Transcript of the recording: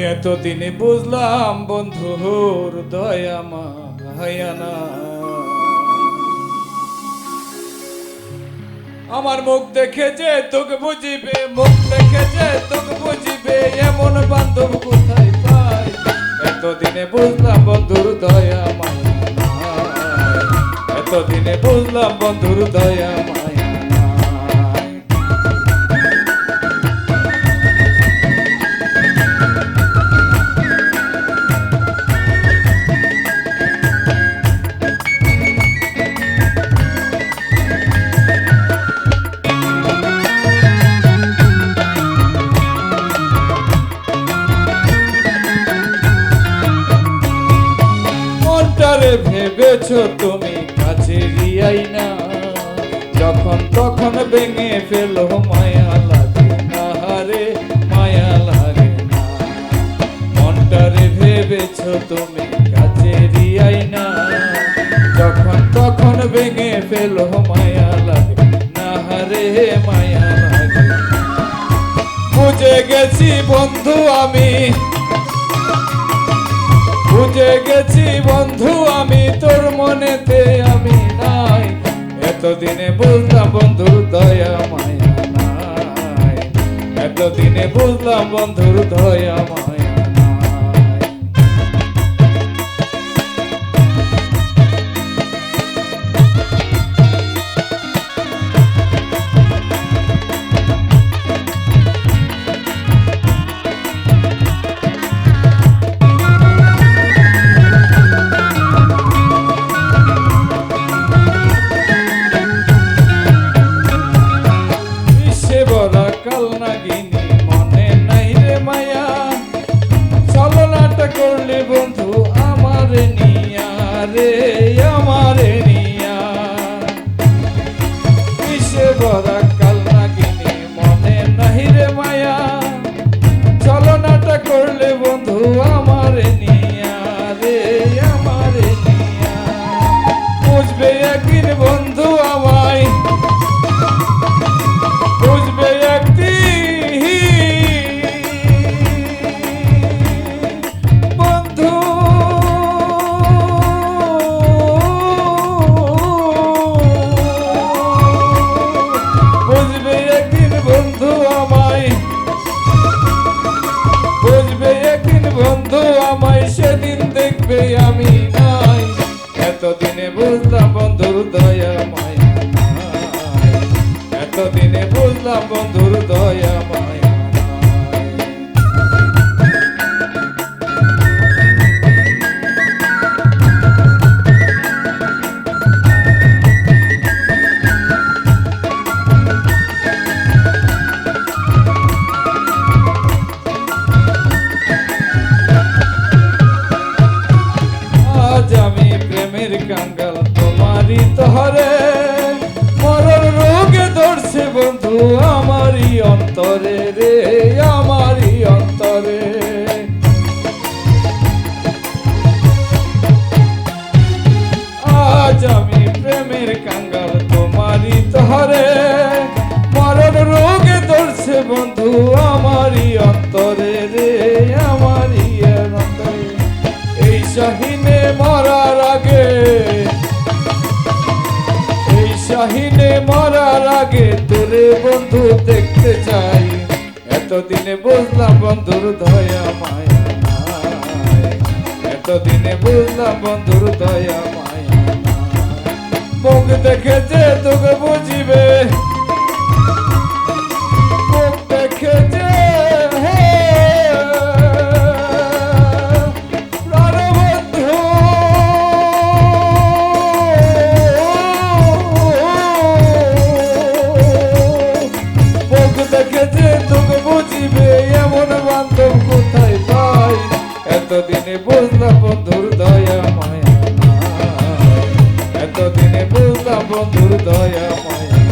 এতদিনে বুঝলাম বন্ধুর দয়া মায়ানা আমার মুখ দেখে যে তোকে বুঝিবে, মুখ দেখে যে তোকে বুঝিবে, এমন বান্ধব কোথায় পাই এতদিনে বুঝলাম বন্ধুর দয়া মায়া। এতদিনে বুঝলাম বন্ধুর দয়া মায়া ভেবেছো তুমি কাছে রিয়াই না? যখন তখন ভেঙে ফেলো মায়া লাগে না, হারে মায়া লাগে না। মনটারে ভেবেছো তুমি কাছে রিয়াই না? যখন তখন ভেঙে ফেলো মায়া লাগে না, হারে মায়া লাগে বুঝে গেছি বন্ধু আমি, বুঝে গেছি বন্ধু তোর মনেতে আমি নাই। এতদিনে বুঝলাম বন্ধুর দয়া মায়া নাই। এতদিনে বুঝলাম বন্ধুর দয়া মায়া নাগিনী দেখবে আমি নাই। এতদিনে বুঝলাম বন্ধুর দয়া মায়া এতদিনে বুঝলাম বন্ধুর দয়া অন্তরে রে, আমারই অন্তরে। আজ আমি প্রেমের কাঙ্গাল তোমারি তহরে। মরণ রোগে ধরছে বন্ধু আমারি অন্তরে রে শাহিনে মরার আগে তোরে বন্ধু দেখতে চাই। এতদিনে বুঝলাম বন্ধুর দয়া মায়া এতদিনে বুঝলাম বন্ধুর দয়া মায়া মুখ দেখে যে তোকে বুঝিবে এতদিনে বুঝলাম বন্ধুর দয়া মায়া এতদিনে বুঝলাম বন্ধুর দয়া মায়া